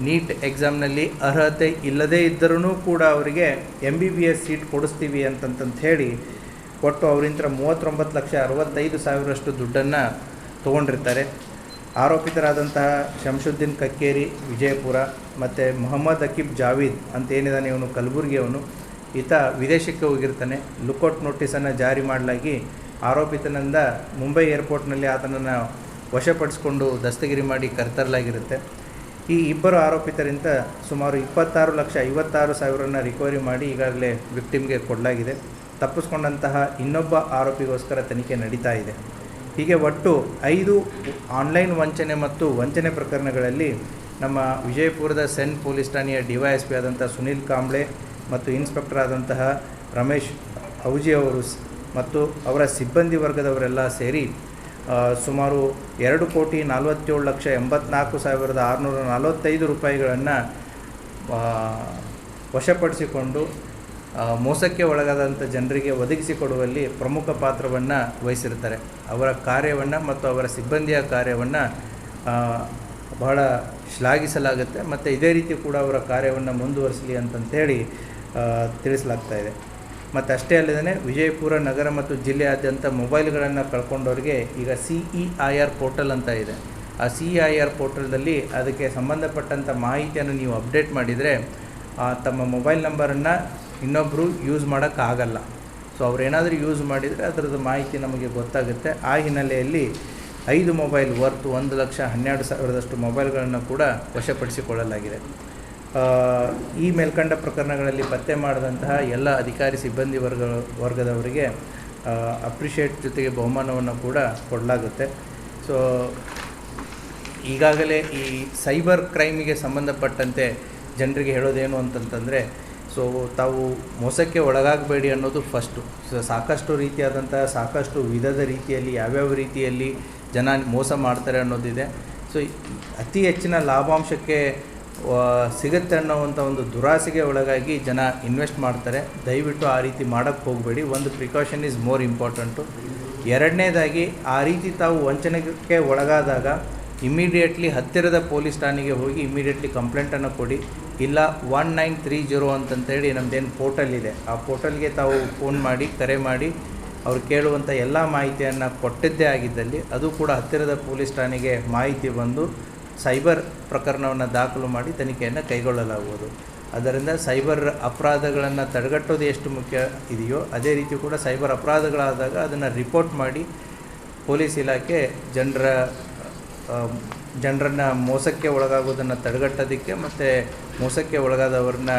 Speaker 1: ನೀಟ್ ಎಕ್ಸಾಮ್ನಲ್ಲಿ ಅರ್ಹತೆ ಇಲ್ಲದೇ ಇದ್ದರೂ ಕೂಡ ಅವರಿಗೆ M B B S seat ಕೊಡಿಸ್ತೀವಿ ಅಂತಂತಂತ ಹೇಳಿ ಕೊಟ್ಟು ಅವರಿಂದ ಮೂವತ್ತೊಂಬತ್ತು ಲಕ್ಷ ಅರವತ್ತೈದು ಸಾವಿರಷ್ಟು ದುಡ್ಡನ್ನು ತೊಗೊಂಡಿರ್ತಾರೆ. ಆರೋಪಿತರಾದಂತಹ ಶಂಶುದ್ದೀನ್ ಕಕ್ಕೇರಿ, ವಿಜಯಪುರ ಮತ್ತು ಮೊಹಮ್ಮದ್ ಅಕೀಬ್ ಜಾವೀದ್ ಅಂತ ಏನಿದ್ದಾನೆ ಇವನು ಕಲಬುರ್ಗಿಯವನು, ಈತ ವಿದೇಶಕ್ಕೆ ಹೋಗಿರ್ತಾನೆ. ಲುಕೌಟ್ ನೋಟಿಸನ್ನು ಜಾರಿ ಮಾಡಲಾಗಿ ಆರೋಪಿತನಿಂದ ಮುಂಬೈ ಏರ್ಪೋರ್ಟ್ನಲ್ಲಿ ಆತನನ್ನು ವಶಪಡಿಸಿಕೊಂಡು ದಸ್ತಗಿರಿ ಮಾಡಿ ಕರ್ತರಲಾಗಿರುತ್ತೆ. ಈ ಇಬ್ಬರು ಆರೋಪಿತರಿಂದ ಸುಮಾರು ಇಪ್ಪತ್ತಾರು ಲಕ್ಷ ಐವತ್ತಾರು ಸಾವಿರನ ರಿಕವರಿ ಮಾಡಿ ಈಗಾಗಲೇ ವಿಕ್ಟಿಮ್ಗೆ ಕೊಡಲಾಗಿದೆ. ತಪ್ಪಿಸ್ಕೊಂಡಂತಹ ಇನ್ನೊಬ್ಬ ಆರೋಪಿಗೋಸ್ಕರ ತನಿಖೆ ನಡೀತಾ ಇದೆ. ಹೀಗೆ ಒಟ್ಟು ಐದು ಆನ್ಲೈನ್ ವಂಚನೆ ಮತ್ತು ವಂಚನೆ ಪ್ರಕರಣಗಳಲ್ಲಿ ನಮ್ಮ ವಿಜಯಪುರದ ಸೆನ್ ಪೊಲೀಸ್ ಠಾಣೆಯ ಡಿವೈಎಸ್ಪಿ ಆದಂಥ ಸುನೀಲ್ ಕಾಂಬ್ಳೆ ಮತ್ತು ಇನ್ಸ್ಪೆಕ್ಟರ್ ಆದಂತಹ ರಮೇಶ್ ಔಜಿ ಅವರು ಮತ್ತು ಅವರ ಸಿಬ್ಬಂದಿ ವರ್ಗದವರೆಲ್ಲ ಸೇರಿ ಸುಮಾರು ಎರಡು ಕೋಟಿ ನಲವತ್ತೇಳು ಲಕ್ಷ ಎಂಬತ್ನಾಲ್ಕು ಸಾವಿರದ ಆರುನೂರ ನಲವತ್ತೈದು ರೂಪಾಯಿಗಳನ್ನು ವಶಪಡಿಸಿಕೊಂಡು ಮೋಸಕ್ಕೆ ಒಳಗಾದಂಥ ಜನರಿಗೆ ಒದಗಿಸಿಕೊಡುವಲ್ಲಿ ಪ್ರಮುಖ ಪಾತ್ರವನ್ನು ವಹಿಸಿರ್ತಾರೆ ಅವರ ಕಾರ್ಯವನ್ನು ಮತ್ತು ಅವರ ಸಿಬ್ಬಂದಿಯ ಕಾರ್ಯವನ್ನು ಬಹಳ ಶ್ಲಾಘಿಸಲಾಗುತ್ತೆ. ಮತ್ತು ಇದೇ ರೀತಿ ಕೂಡ ಅವರ ಕಾರ್ಯವನ್ನು ಮುಂದುವರಿಸಲಿ ಅಂತಂಥೇಳಿ ತಿಳಿಸಲಾಗ್ತಾ ಇದೆ. ಮತ್ತು ಅಷ್ಟೇ ಅಲ್ಲದೇ ವಿಜಯಪುರ ನಗರ ಮತ್ತು ಜಿಲ್ಲೆಯಾದ್ಯಂತ ಮೊಬೈಲ್ಗಳನ್ನು ಕಳ್ಕೊಂಡವರಿಗೆ ಈಗ C E I R portal ಅಂತ ಇದೆ. ಆ ಸಿ ಇ ಐ ಆರ್ ಪೋರ್ಟಲ್ದಲ್ಲಿ ಅದಕ್ಕೆ ಸಂಬಂಧಪಟ್ಟಂಥ ಮಾಹಿತಿಯನ್ನು ನೀವು ಅಪ್ಡೇಟ್ ಮಾಡಿದರೆ ತಮ್ಮ ಮೊಬೈಲ್ ನಂಬರನ್ನು ಇನ್ನೊಬ್ಬರು ಯೂಸ್ ಮಾಡೋಕ್ಕಾಗಲ್ಲ. ಸೊ ಅವ್ರೇನಾದರೂ ಯೂಸ್ ಮಾಡಿದರೆ ಅದರದ್ದು ಮಾಹಿತಿ ನಮಗೆ ಗೊತ್ತಾಗುತ್ತೆ. ಆ ಹಿನ್ನೆಲೆಯಲ್ಲಿ ಐದು ಮೊಬೈಲ್ ವರ್ತ್ ಒಂದು ಲಕ್ಷ ಹನ್ನೆರಡು ಸಾವಿರದಷ್ಟು ಮೊಬೈಲ್ಗಳನ್ನು ಕೂಡ ವಶಪಡಿಸಿಕೊಳ್ಳಲಾಗಿದೆ. ಈ ಮೇಲ್ಕಂಡ ಪ್ರಕರಣಗಳಲ್ಲಿ ಪತ್ತೆ ಮಾಡಿದಂತಹ ಎಲ್ಲ ಅಧಿಕಾರಿ ಸಿಬ್ಬಂದಿ ವರ್ಗ, ವರ್ಗದವರಿಗೆ ಅಪ್ರಿಷಿಯೇಟ್ ಜೊತೆಗೆ ಬಹುಮಾನವನ್ನು ಕೂಡ ಕೊಡಲಾಗುತ್ತೆ. ಸೊ ಈಗಾಗಲೇ ಈ ಸೈಬರ್ ಕ್ರೈಮಿಗೆ ಸಂಬಂಧಪಟ್ಟಂತೆ ಜನರಿಗೆ ಹೇಳೋದೇನು ಅಂತಂತಂದರೆ ಸೊ ತಾವು ಮೋಸಕ್ಕೆ ಒಳಗಾಗಬೇಡಿ ಅನ್ನೋದು ಫಸ್ಟು ಸೊ ಸಾಕಷ್ಟು ರೀತಿಯಾದಂತಹ, ಸಾಕಷ್ಟು ವಿಧದ ರೀತಿಯಲ್ಲಿ, ಯಾವ್ಯಾವ ರೀತಿಯಲ್ಲಿ ಜನ ಮೋಸ ಮಾಡ್ತಾರೆ ಅನ್ನೋದಿದೆ. ಸೊ ಅತಿ ಹೆಚ್ಚಿನ ಲಾಭಾಂಶಕ್ಕೆ ಸಿಗುತ್ತೆ ಅನ್ನೋವಂಥ ಒಂದು ದುರಾಸೆಗೆ ಒಳಗಾಗಿ ಜನ ಇನ್ವೆಸ್ಟ್ ಮಾಡ್ತಾರೆ. ದಯವಿಟ್ಟು ಆ ರೀತಿ ಮಾಡೋಕ್ಕೆ ಹೋಗಬೇಡಿ. ಒಂದು ಪ್ರಿಕಾಷನ್ ಈಸ್ ಮೋರ್ ಇಂಪಾರ್ಟೆಂಟು ಎರಡನೇದಾಗಿ, ಆ ರೀತಿ ತಾವು ವಂಚನೆಗೆ ಒಳಗಾದಾಗ ಇಮಿಡಿಯೇಟ್ಲಿ ಹತ್ತಿರದ ಪೊಲೀಸ್ ಠಾಣೆಗೆ ಹೋಗಿ ಇಮಿಡಿಯೇಟ್ಲಿ ಕಂಪ್ಲೇಂಟನ್ನು ಕೊಡಿ. ಇಲ್ಲ ಒನ್ ನೈನ್ ತ್ರೀ ಜೀರೋ ಅಂತಂತೇಳಿ ನಮ್ಮದೇನು ಪೋರ್ಟಲ್ ಇದೆ. ಆ ಪೋರ್ಟಲ್ಗೆ ತಾವು ಫೋನ್ ಮಾಡಿ, ಕರೆ ಮಾಡಿ, ಅವ್ರು ಕೇಳುವಂಥ ಎಲ್ಲ ಮಾಹಿತಿಯನ್ನು ಕೊಟ್ಟಿದ್ದೇ ಆಗಿದ್ದಲ್ಲಿ, ಅದು ಕೂಡ ಹತ್ತಿರದ ಪೊಲೀಸ್ ಠಾಣೆಗೆ ಮಾಹಿತಿ ಬಂದು ಸೈಬರ್ ಪ್ರಕರಣವನ್ನು ದಾಖಲು ಮಾಡಿ ತನಿಖೆಯನ್ನು ಕೈಗೊಳ್ಳಲಾಗುವುದು. ಅದರಿಂದ ಸೈಬರ್ ಅಪರಾಧಗಳನ್ನು ತಡೆಗಟ್ಟೋದು ಎಷ್ಟು ಮುಖ್ಯ ಇದೆಯೋ ಅದೇ ರೀತಿ ಕೂಡ ಸೈಬರ್ ಅಪರಾಧಗಳಾದಾಗ ಅದನ್ನು ರಿಪೋರ್ಟ್ ಮಾಡಿ ಪೊಲೀಸ್ ಇಲಾಖೆ ಜನರ ಜನರನ್ನು ಮೋಸಕ್ಕೆ ಒಳಗಾಗೋದನ್ನು ತಡೆಗಟ್ಟೋದಕ್ಕೆ ಮತ್ತು ಮೋಸಕ್ಕೆ ಒಳಗಾದವ್ರನ್ನ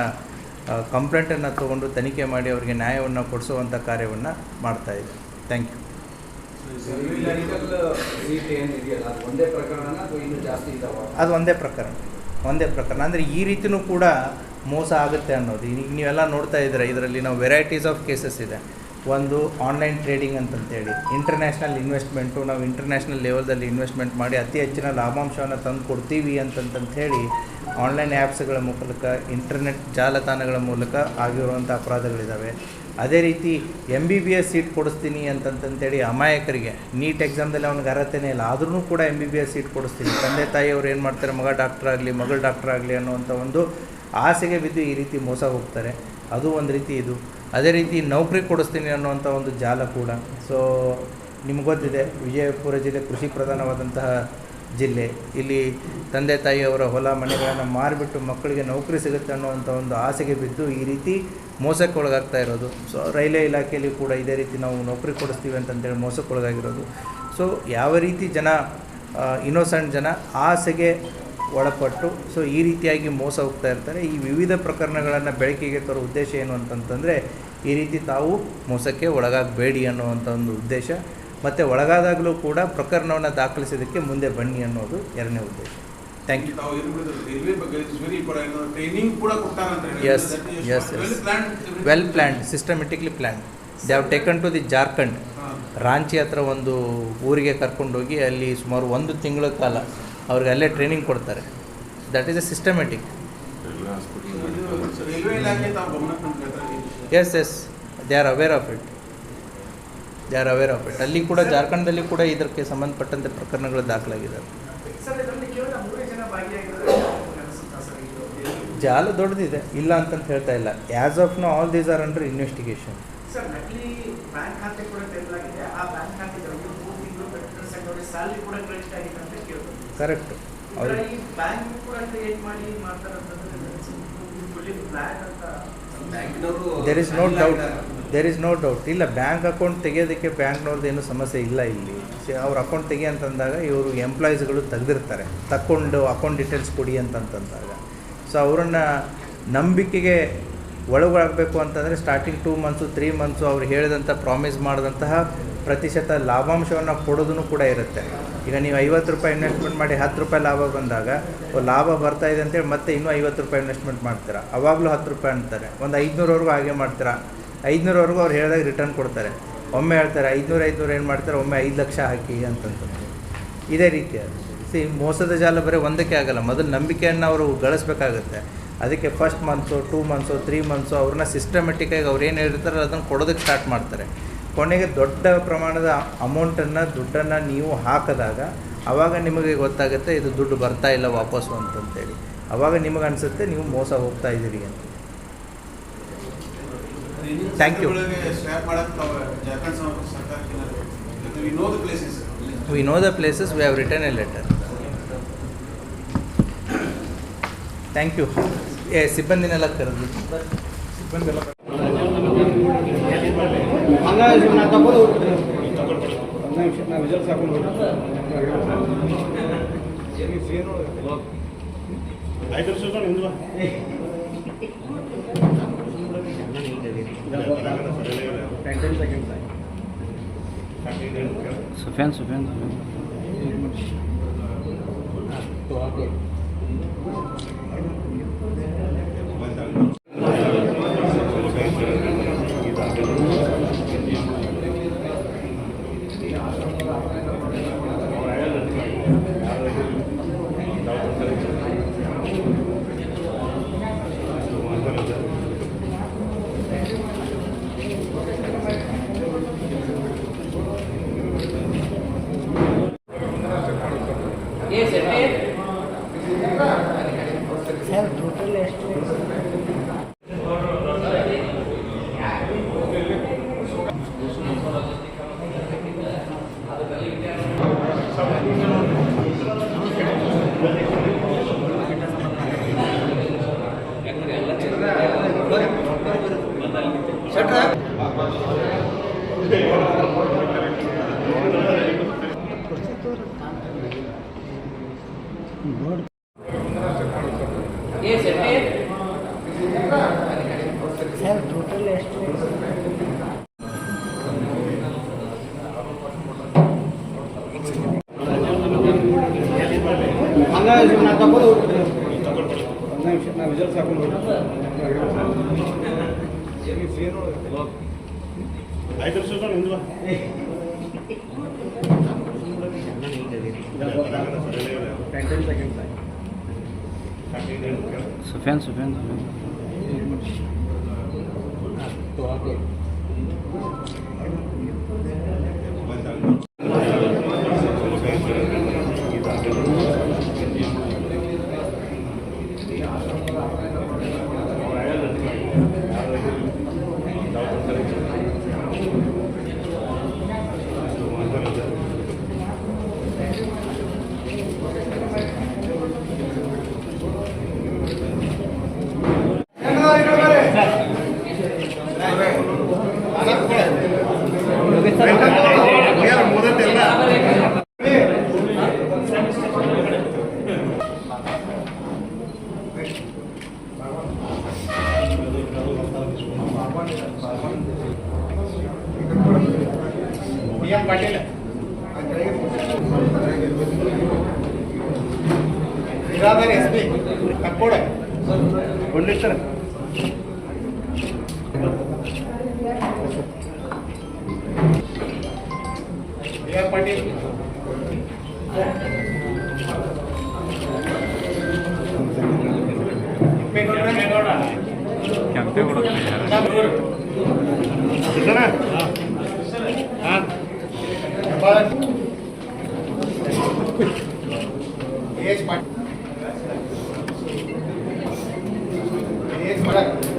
Speaker 1: ಕಂಪ್ಲೇಂಟನ್ನು ತೊಗೊಂಡು ತನಿಖೆ ಮಾಡಿ ಅವರಿಗೆ ನ್ಯಾಯವನ್ನು ಕೊಡಿಸುವಂಥ ಕಾರ್ಯವನ್ನು ಮಾಡ್ತಾ ಇದೆ. ಥ್ಯಾಂಕ್ ಯು
Speaker 2: ಮೆಡಿಕಲ್ ಸೀಟ್ ಏನು ಇದೆಯಲ್ಲ ಅದು ಒಂದೇ
Speaker 1: ಪ್ರಕರಣ ಒಂದೇ ಪ್ರಕರಣ. ಅಂದರೆ ಈ ರೀತಿಯೂ ಕೂಡ ಮೋಸ ಆಗುತ್ತೆ ಅನ್ನೋದು. ಈಗ ನೀವೆಲ್ಲ ನೋಡ್ತಾ ಇದ್ದೀರ, ಇದರಲ್ಲಿ ನಾವು ವೆರೈಟೀಸ್ ಆಫ್ ಕೇಸಸ್ ಇದೆ. ಒಂದು ಆನ್ಲೈನ್ ಟ್ರೇಡಿಂಗ್ ಅಂತಂತೇಳಿ. ಇಂಟರ್ನ್ಯಾಷನಲ್ ಇನ್ವೆಸ್ಟ್ಮೆಂಟು ನಾವು ಇಂಟರ್ನ್ಯಾಷನಲ್ ಲೆವೆಲ್ದಲ್ಲಿ ಇನ್ವೆಸ್ಟ್ಮೆಂಟ್ ಮಾಡಿ ಅತಿ ಹೆಚ್ಚಿನ ಲಾಭಾಂಶವನ್ನು ತಂದು ಕೊಡ್ತೀವಿ ಅಂತಂತಂಥೇಳಿ ಆನ್ಲೈನ್ ಆ್ಯಪ್ಸ್ಗಳ ಮೂಲಕ ಇಂಟರ್ನೆಟ್ ಜಾಲತಾಣಗಳ ಮೂಲಕ ಆಗಿರುವಂಥ ಅಪರಾಧಗಳಿದ್ದಾವೆ ಅದೇ ರೀತಿ M B B S seat ಕೊಡಿಸ್ತೀನಿ ಅಂತಂತಂತೇಳಿ ಅಮಾಯಕರಿಗೆ, ನೀಟ್ ಎಕ್ಸಾಮ್ದಲ್ಲಿ ಅವ್ನಿಗೆ ಅರ್ಹತೆನೇ ಇಲ್ಲ. ಆದ್ರೂ ಕೂಡ M B B S seat ಕೊಡಿಸ್ತೀನಿ. ತಂದೆ ತಾಯಿಯವರು ಏನು ಮಾಡ್ತಾರೆ? ಮಗ ಡಾಕ್ಟರ್ ಆಗಲಿ, ಮಗಳು ಡಾಕ್ಟರ್ ಆಗಲಿ ಅನ್ನುವಂಥ ಒಂದು ಆಸೆಗೆ ಬಿದ್ದು ಈ ರೀತಿ ಮೋಸ ಹೋಗ್ತಾರೆ. ಅದು ಒಂದು ರೀತಿ ಇದು. ಅದೇ ರೀತಿ ನೌಕರಿ ಕೊಡಿಸ್ತೀನಿ ಅನ್ನುವಂಥ ಒಂದು ಜಾಲ ಕೂಡ. ಸೊ ನಿಮ್ಗೆ ಗೊತ್ತಿದೆ, ವಿಜಯಪುರ ಜಿಲ್ಲೆ ಕೃಷಿ ಪ್ರಧಾನವಾದಂತಹ ಜಿಲ್ಲೆ. ಇಲ್ಲಿ ತಂದೆ ತಾಯಿಯವರ ಹೊಲ ಮನೆಗಳನ್ನು ಮಾರಿಬಿಟ್ಟು ಮಕ್ಕಳಿಗೆ ನೌಕರಿ ಸಿಗುತ್ತೆ ಅನ್ನುವಂಥ ಒಂದು ಆಸೆಗೆ ಬಿದ್ದು ಈ ರೀತಿ ಮೋಸಕ್ಕೆ ಒಳಗಾಗ್ತಾ ಇರೋದು. ಸೊ ರೈಲ್ವೆ ಇಲಾಖೆಯಲ್ಲಿ ಕೂಡ ಇದೇ ರೀತಿ ನಾವು ನೌಕರಿ ಕೊಡಿಸ್ತೀವಿ ಮೋಸಕ್ಕೆ ಒಳಗಾಗಿರೋದು ಸೊ ಯಾವ ರೀತಿ ಜನ ಇನ್ನೋಸೆಂಟ್ ಜನ ಆಸೆಗೆ ಒಳಪಟ್ಟು ಸೊ ಈ ರೀತಿಯಾಗಿ ಮೋಸ ಹೋಗ್ತಾ ಇರ್ತಾರೆ. ಈ ವಿವಿಧ ಪ್ರಕರಣಗಳನ್ನು ಬೆಳಕಿಗೆ ತರೋ ಉದ್ದೇಶ ಏನು ಅಂತಂತಂದರೆ, ಈ ರೀತಿ ತಾವು ಮೋಸಕ್ಕೆ ಒಳಗಾಗಬೇಡಿ ಅನ್ನೋವಂಥ ಒಂದು ಉದ್ದೇಶ. ಮತ್ತು ಒಳಗಾದಾಗಲೂ ಕೂಡ ಪ್ರಕರಣವನ್ನು ದಾಖಲಿಸೋದಕ್ಕೆ ಮುಂದೆ ಬನ್ನಿ ಅನ್ನೋದು ಎರಡನೇ ಉದ್ದೇಶ.
Speaker 3: Thank
Speaker 1: you
Speaker 3: S S
Speaker 1: S.
Speaker 3: Well planned
Speaker 1: systematically planned they have taken to the
Speaker 3: Jharkhand
Speaker 1: Ranchi ಹತ್ರ ಒಂದು ಊರಿಗೆ ಕರ್ಕೊಂಡೋಗಿ ಅಲ್ಲಿ ಸುಮಾರು ಒಂದು ತಿಂಗಳ ಕಾಲ ಅವ್ರಿಗೆ ಅಲ್ಲೇ ಟ್ರೈನಿಂಗ್ ಕೊಡ್ತಾರೆ. That is a
Speaker 3: systematic railway ಇಲಾಖೆ ತಾವು ಗಮನಕ್ಕೆ ತಂದಿದ್ದಾರೆ
Speaker 1: S S they are aware of it they are aware of it ಅಲ್ಲಿ ಕೂಡ ಜಾರ್ಖಂಡಲ್ಲಿ ಕೂಡ ಇದಕ್ಕೆ ಸಂಬಂಧಪಟ್ಟಂತೆ ಪ್ರಕರಣಗಳು ದಾಖಲಾಗಿದ್ದಾವೆ ಜಾಲ ದೊಡ್ಡದಿದೆ. ಇಲ್ಲ ಅಂತಂತ ಹೇಳ್ತಾ ಇಲ್ಲ.
Speaker 4: As of now all these are under investigation
Speaker 1: correct ಅವರು
Speaker 2: ಅವರಿಗೆ
Speaker 1: there is no doubt there is no doubt ಇಲ್ಲ ಬ್ಯಾಂಕ್ ಅಕೌಂಟ್ ತೆಗೆಯೋದಕ್ಕೆ ಬ್ಯಾಂಕ್ನವ್ರದ್ದು ಏನು ಸಮಸ್ಯೆ ಇಲ್ಲ ಇಲ್ಲಿ. ಸಿ- ಅವ್ರ ಅಕೌಂಟ್ ತೆಗಿ ಅಂತಂದಾಗ ಇವರು ಎಂಪ್ಲಾಯೀಸ್ಗಳು ತೆಗೆದಿರ್ತಾರೆ. ತಕ್ಕೊಂಡು ಅಕೌಂಟ್ ಡೀಟೇಲ್ಸ್ ಕೊಡಿ ಅಂತಂತಂದಾಗ. ಸೊ ಅವರನ್ನು ನಂಬಿಕೆಗೆ ಒಳಗೊಳಾಗಬೇಕು ಅಂತಂದರೆ starting two months three months ಅವ್ರು ಹೇಳಿದಂಥ ಪ್ರಾಮಿಸ್ ಮಾಡಿದಂತಹ ಪ್ರತಿಶತ ಲಾಭಾಂಶವನ್ನು ಕೊಡೋದನ್ನು ಕೂಡ ಇರುತ್ತೆ. ಈಗ ನೀವು ಐವತ್ತು ರೂಪಾಯಿ ಇನ್ವೆಸ್ಟ್ಮೆಂಟ್ ಮಾಡಿ ಹತ್ತು ರೂಪಾಯಿ ಲಾಭ ಬಂದಾಗ ಲಾಭ ಬರ್ತಾ ಇದೆ ಅಂತೇಳಿ ಮತ್ತೆ ಇನ್ನೂ ಐವತ್ತು ರೂಪಾಯಿ ಇನ್ವೆಸ್ಟ್ಮೆಂಟ್ ಮಾಡ್ತೀರಾ? ಅವಾಗಲೂ ಹತ್ತು ರೂಪಾಯಿ ಅಂತಾರೆ. ಒಂದು ಐದುನೂರವರೆಗೂ ಹಾಗೆ ಮಾಡ್ತೀರಾ? ಐದುನೂರವರೆಗೂ ಅವ್ರು ಹೇಳಿದಾಗ ರಿಟರ್ನ್ ಕೊಡ್ತಾರೆ. ಒಮ್ಮೆ ಹೇಳ್ತಾರೆ, ಐದುನೂರು ಐದುನೂರು ಏನು ಮಾಡ್ತಾರೆ? ಒಮ್ಮೆ ಐದು ಲಕ್ಷ ಹಾಕಿ ಅಂತಂತ ಇದೇ ರೀತಿ ಸಿ ಮೋಸದ ಜಾಲ ಬರೀ ಒಂದಕ್ಕೆ ಆಗಲ್ಲ. ಮೊದಲು ನಂಬಿಕೆಯನ್ನು ಅವರು ಗಳಿಸ್ಬೇಕಾಗುತ್ತೆ. ಅದಕ್ಕೆ first months two months three months ಅವ್ರನ್ನ ಸಿಸ್ಟಮೆಟಿಕ್ಕಾಗಿ ಅವ್ರು ಏನು ಹೇಳಿರ್ತಾರೋ ಅದನ್ನು ಕೊಡೋದಕ್ಕೆ ಸ್ಟಾರ್ಟ್ ಮಾಡ್ತಾರೆ. ಕೊನೆಗೆ ದೊಡ್ಡ ಪ್ರಮಾಣದ ಅಮೌಂಟನ್ನು ದುಡ್ಡನ್ನು ನೀವು ಹಾಕಿದಾಗ ಆವಾಗ ನಿಮಗೆ ಗೊತ್ತಾಗುತ್ತೆ ಇದು ದುಡ್ಡು ಬರ್ತಾ ಇಲ್ಲ ವಾಪಸ್ಸು ಅಂತಂತೇಳಿ ಆವಾಗ ನಿಮಗೆ ಅನಿಸುತ್ತೆ ನೀವು ಮೋಸ ಹೋಗ್ತಾ ಇದ್ದೀರಿ ಅಂತ. Thank you
Speaker 3: we know the places
Speaker 1: we know the places we have return a letter thank you ಏ ಸಿಬ್ಬಂದಿನೆಲ್ಲ ಕರೆದು
Speaker 5: Sufiyan Sufiyan
Speaker 6: ಸುಫ್ಯಾನ್ ಸುಫ್ಯಾನ್ ಸುಫ್ಯಾನ್ Hola.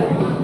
Speaker 2: Thank you.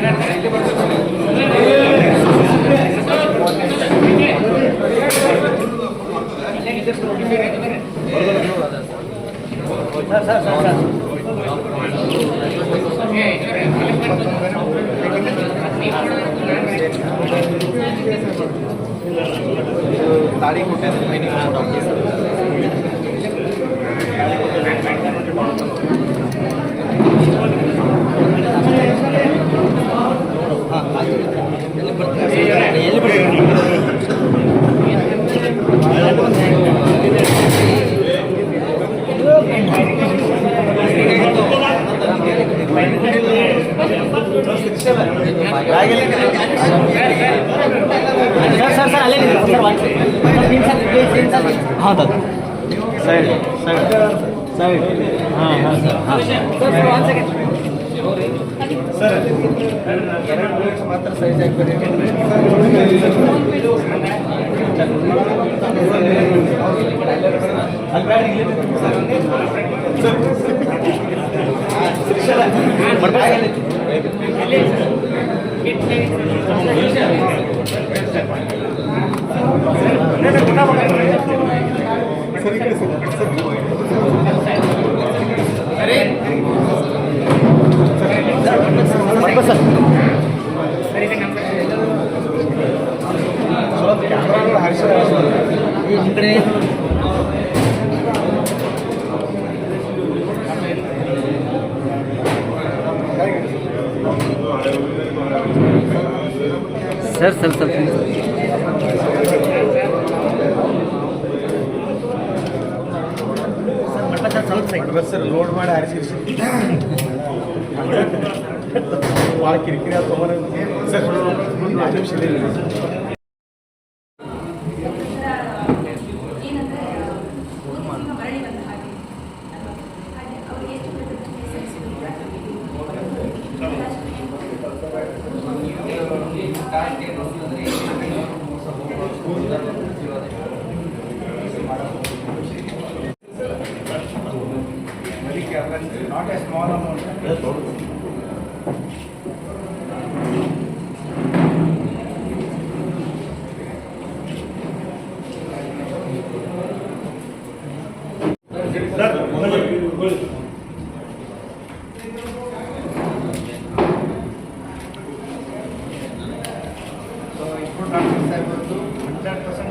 Speaker 2: ganar हाँ हाँ सर
Speaker 6: हाँ सर मात्र सही चेक करें सर इकडे sir sir sir sir sir.
Speaker 2: Sir load ಮಾಡಿ ಹಾರಿಸಿ ಭಾಳ ಕಿರಿಕಿರಿ ಸರ್
Speaker 4: ठाकरे साहेब हंड्रेड
Speaker 7: पर्सेंट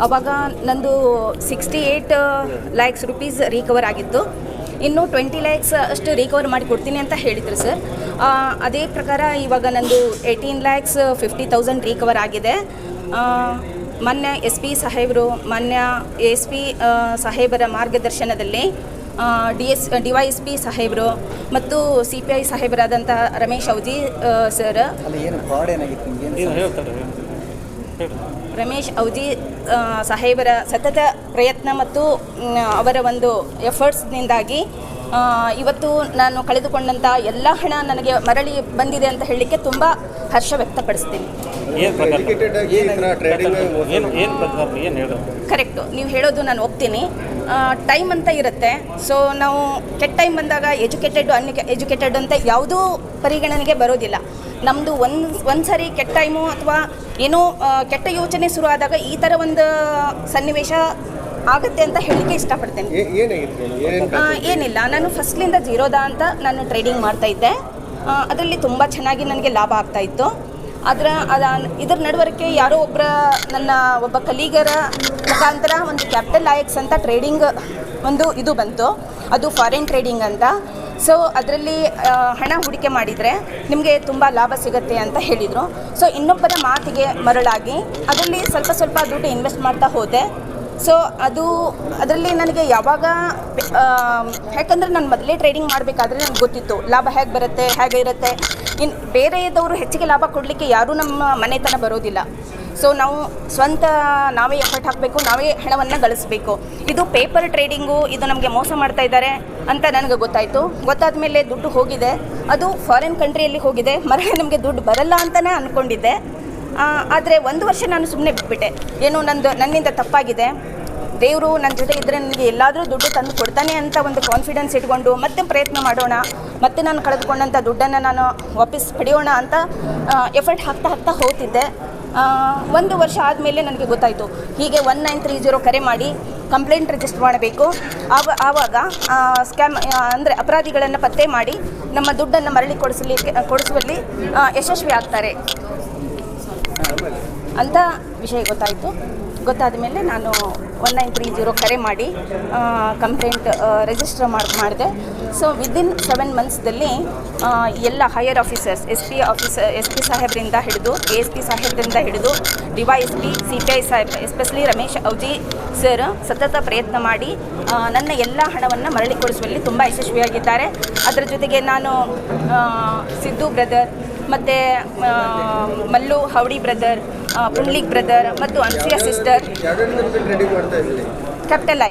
Speaker 7: ಅವಾಗ ನಂದು sixty eight lakhs rupees recover ಆಗಿತ್ತು. ಇನ್ನು ಟ್ವೆಂಟಿ ಲ್ಯಾಕ್ಸ್ ಅಷ್ಟು ರಿಕವರ್ ಮಾಡಿ ಕೊಡ್ತೀನಿ ಅಂತ ಹೇಳಿದರು ಸರ್ ಆ, ಅದೇ ಪ್ರಕಾರ ಇವಾಗ ನಂದು eighteen lakhs fifty thousand recover ಆಗಿದೆ. ಮೊನ್ನೆ ಎಸ್ ಪಿ ಸಾಹೇಬರು ಮೊನ್ನೆ ಎಸ್ ಪಿ ಸಾಹೇಬರ ಮಾರ್ಗದರ್ಶನದಲ್ಲಿ D S D Y S P ಸಾಹೇಬರು ಮತ್ತು ಸಿ ಪಿ ಐ ಸಾಹೇಬರಾದಂಥ ರಮೇಶ್ ಔಜಿ ಆ, ಸರ್ ರಮೇಶ್ ಔಜಿ ಸಾಹೇಬರ ಸತತ ಪ್ರಯತ್ನ ಮತ್ತು ಅವರ ಒಂದು ಎಫರ್ಟ್ಸ್ನಿಂದಾಗಿ ಇವತ್ತು ನಾನು ಕಳೆದುಕೊಂಡಂಥ ಎಲ್ಲ ಹಣ ನನಗೆ ಮರಳಿ ಬಂದಿದೆ ಅಂತ ಹೇಳಲಿಕ್ಕೆ ತುಂಬ ಹರ್ಷ ವ್ಯಕ್ತಪಡಿಸ್ತೀನಿ.
Speaker 6: ಏನು ಪ್ರಕಾರ? ಏನು ಏನು ಪ್ರಕಾರ ಏನು ಹೇಳೋದು?
Speaker 7: ಕರೆಕ್ಟು ನೀವು ಹೇಳೋದು ನಾನು ಒಪ್ತೀನಿ. ಟೈಮ್ ಅಂತ ಇರುತ್ತೆ. ಸೊ ನಾವು ಕೆಟ್ಟ ಟೈಮ್ ಬಂದಾಗ ಎಜುಕೇಟೆಡ್ ಅನ್ ಎಜುಕೇಟೆಡ್ ಅಂತ ಯಾವುದೂ ಪರಿಗಣನೆಗೆ ಬರೋದಿಲ್ಲ. ನಮ್ಮದು ಒಂದು ಒಂದು ಸರಿ ಕೆಟ್ಟ ಟೈಮು ಅಥವಾ ಏನೋ ಕೆಟ್ಟ ಯೋಚನೆ ಶುರು ಆದಾಗ ಈ ಥರ ಒಂದು ಸನ್ನಿವೇಶ ಆಗುತ್ತೆ ಅಂತ ಹೇಳಲಿಕ್ಕೆ ಇಷ್ಟಪಡ್ತೇನೆ. ಏನಿಲ್ಲ. ನಾನು ಫಸ್ಟ್ಲಿಂದ ಜೀರೋದ ಅಂತ ನಾನು ಟ್ರೇಡಿಂಗ್ ಮಾಡ್ತಾ ಇದ್ದೆ. ಅದರಲ್ಲಿ ತುಂಬ ಚೆನ್ನಾಗಿ ನನಗೆ ಲಾಭ ಆಗ್ತಾ ಇತ್ತು. ಅದರ ಅದ ಇದರ ನಡುವರಕ್ಕೆ ಯಾರೋ ಒಬ್ಬರ ನನ್ನ ಒಬ್ಬ ಕಲೀಗರ ಮುಖಾಂತರ ಒಂದು ಕ್ಯಾಪಿಟಲ್ ಆಯಕ್ಸ್ ಅಂತ ಟ್ರೇಡಿಂಗ್ ಒಂದು ಇದು ಬಂತು. ಅದು ಫಾರಿನ್ ಟ್ರೇಡಿಂಗ್ ಅಂತ. ಸೊ ಅದರಲ್ಲಿ ಹಣ ಹೂಡಿಕೆ ಮಾಡಿದರೆ ನಿಮಗೆ ತುಂಬ ಲಾಭ ಸಿಗುತ್ತೆ ಅಂತ ಹೇಳಿದರು. ಸೊ ಇನ್ನೊಬ್ಬರ ಮಾತಿಗೆ ಮರಳಾಗಿ ಅದರಲ್ಲಿ ಸ್ವಲ್ಪ ಸ್ವಲ್ಪ ದುಡ್ಡು ಇನ್ವೆಸ್ಟ್ ಮಾಡ್ತಾ ಹೋದೆ. ಸೊ ಅದು, ಅದರಲ್ಲಿ ನನಗೆ ಯಾವಾಗ ಯಾಕಂದರೆ ನಾನು ಮೊದಲೇ ಟ್ರೇಡಿಂಗ್ ಮಾಡಬೇಕಾದ್ರೆ ನನಗೆ ಗೊತ್ತಿತ್ತು, ಲಾಭ ಹೇಗೆ ಬರುತ್ತೆ, ಹೇಗೆ ಇರುತ್ತೆ. ಇನ್ನು ಬೇರೆಯದವರು ಹೆಚ್ಚಿಗೆ ಲಾಭ ಕೊಡಲಿಕ್ಕೆ ಯಾರೂ ನಮ್ಮ ಮನೆತನ ಬರೋದಿಲ್ಲ. ಸೊ ನಾವು ಸ್ವಂತ ನಾವೇ ಎಫರ್ಟ್ ಹಾಕಬೇಕು, ನಾವೇ ಹಣವನ್ನು ಗಳಿಸಬೇಕು. ಇದು ಪೇಪರ್ ಟ್ರೇಡಿಂಗು ಇದು ನಮಗೆ ಮೋಸ ಮಾಡ್ತಾ ಇದ್ದಾರೆ ಅಂತ ನನಗೆ ಗೊತ್ತಾಯಿತು. ಗೊತ್ತಾದ ಮೇಲೆ ದುಡ್ಡು ಹೋಗಿದೆ. ಅದು ಫಾರಿನ್ ಕಂಟ್ರಿಯಲ್ಲಿ ಹೋಗಿದೆ. ಮರಳಿ ನಮಗೆ ದುಡ್ಡು ಬರಲ್ಲ ಅಂತಲೇ ಅಂದ್ಕೊಂಡಿದ್ದೆ ಆದರೆ ಒಂದು ವರ್ಷ ನಾನು ಸುಮ್ಮನೆ ಬಿಟ್ಬಿಟ್ಟೆ. ಏನೋ ನಂದು, ನನ್ನಿಂದ ತಪ್ಪಾಗಿದೆ. ದೇವರು ನನ್ನ ಜೊತೆ ಇದ್ದರೆ ನನಗೆ ಎಲ್ಲಾದರೂ ದುಡ್ಡು ತಂದು ಕೊಡ್ತಾನೆ ಅಂತ ಒಂದು ಕಾನ್ಫಿಡೆನ್ಸ್ ಇಟ್ಕೊಂಡು ಮತ್ತೆ ಪ್ರಯತ್ನ ಮಾಡೋಣ, ಮತ್ತೆ ನಾನು ಕಳೆದುಕೊಂಡಂಥ ದುಡ್ಡನ್ನು ನಾನು ವಾಪಸ್ ಪಡೆಯೋಣ ಅಂತ ಎಫರ್ಟ್ ಹಾಕ್ತಾ ಹಾಕ್ತಾ ಹೋಗ್ತಿದ್ದೆ. ಒಂದು ವರ್ಷ ಆದಮೇಲೆ ನನಗೆ ಗೊತ್ತಾಯಿತು. ಹೀಗೆ ಒನ್ ನೈನ್ ತ್ರೀ ಜೀರೋ ಕರೆ ಮಾಡಿ ಕಂಪ್ಲೇಂಟ್ ರಿಜಿಸ್ಟರ್ ಮಾಡಬೇಕು. ಆವ, ಆವಾಗ ಸ್ಕ್ಯಾಮ್ ಅಂದರೆ ಅಪರಾಧಿಗಳನ್ನು ಪತ್ತೆ ಮಾಡಿ ನಮ್ಮ ದುಡ್ಡನ್ನು ಮರಳಿ ಕೊಡಿಸಲಿಕ್ಕೆ, ಕೊಡಿಸುವಲ್ಲಿ ಯಶಸ್ವಿ ಆಗ್ತಾರೆ. ಅಂತ ವಿಷಯ ಗೊತ್ತಾಯಿತು. ಗೊತ್ತಾದ ಮೇಲೆ ನಾನು ಒನ್ ನೈನ್ ತ್ರೀ ಜೀರೋ ಕರೆ ಮಾಡಿ ಕಂಪ್ಲೇಂಟ್ ರಿಜಿಸ್ಟರ್ ಮಾಡಿ, ಮಾಡಿದೆ. ಸೊ ವಿದಿನ್ ಸೆವೆನ್ ಮಂತ್ಸ್ದಲ್ಲಿ ಎಲ್ಲ higher officers S P officer S P ಸಾಹೇಬ್ರಿಂದ ಹಿಡಿದು ಎ ಎಸ್ ಪಿ ಸಾಹೇಬ್ರಿಂದ ಹಿಡಿದು D Y S P C P I Saheb especially Ramesh Auji sir ಸತತ ಪ್ರಯತ್ನ ಮಾಡಿ ನನ್ನ ಎಲ್ಲ ಹಣವನ್ನು ಮರಳಿಕೊಳಿಸುವಲ್ಲಿ ತುಂಬ ಯಶಸ್ವಿಯಾಗಿದ್ದಾರೆ. ಅದರ ಜೊತೆಗೆ ನಾನು ಸಿದ್ದು ಬ್ರದರ್ ಮತ್ತು Mallu howdy brother Pundlik brother ಮತ್ತು ಅನ್ಸಿಯಾ ಸಿಸ್ಟರ್ ಕ್ಯಾಪಿಟಲ್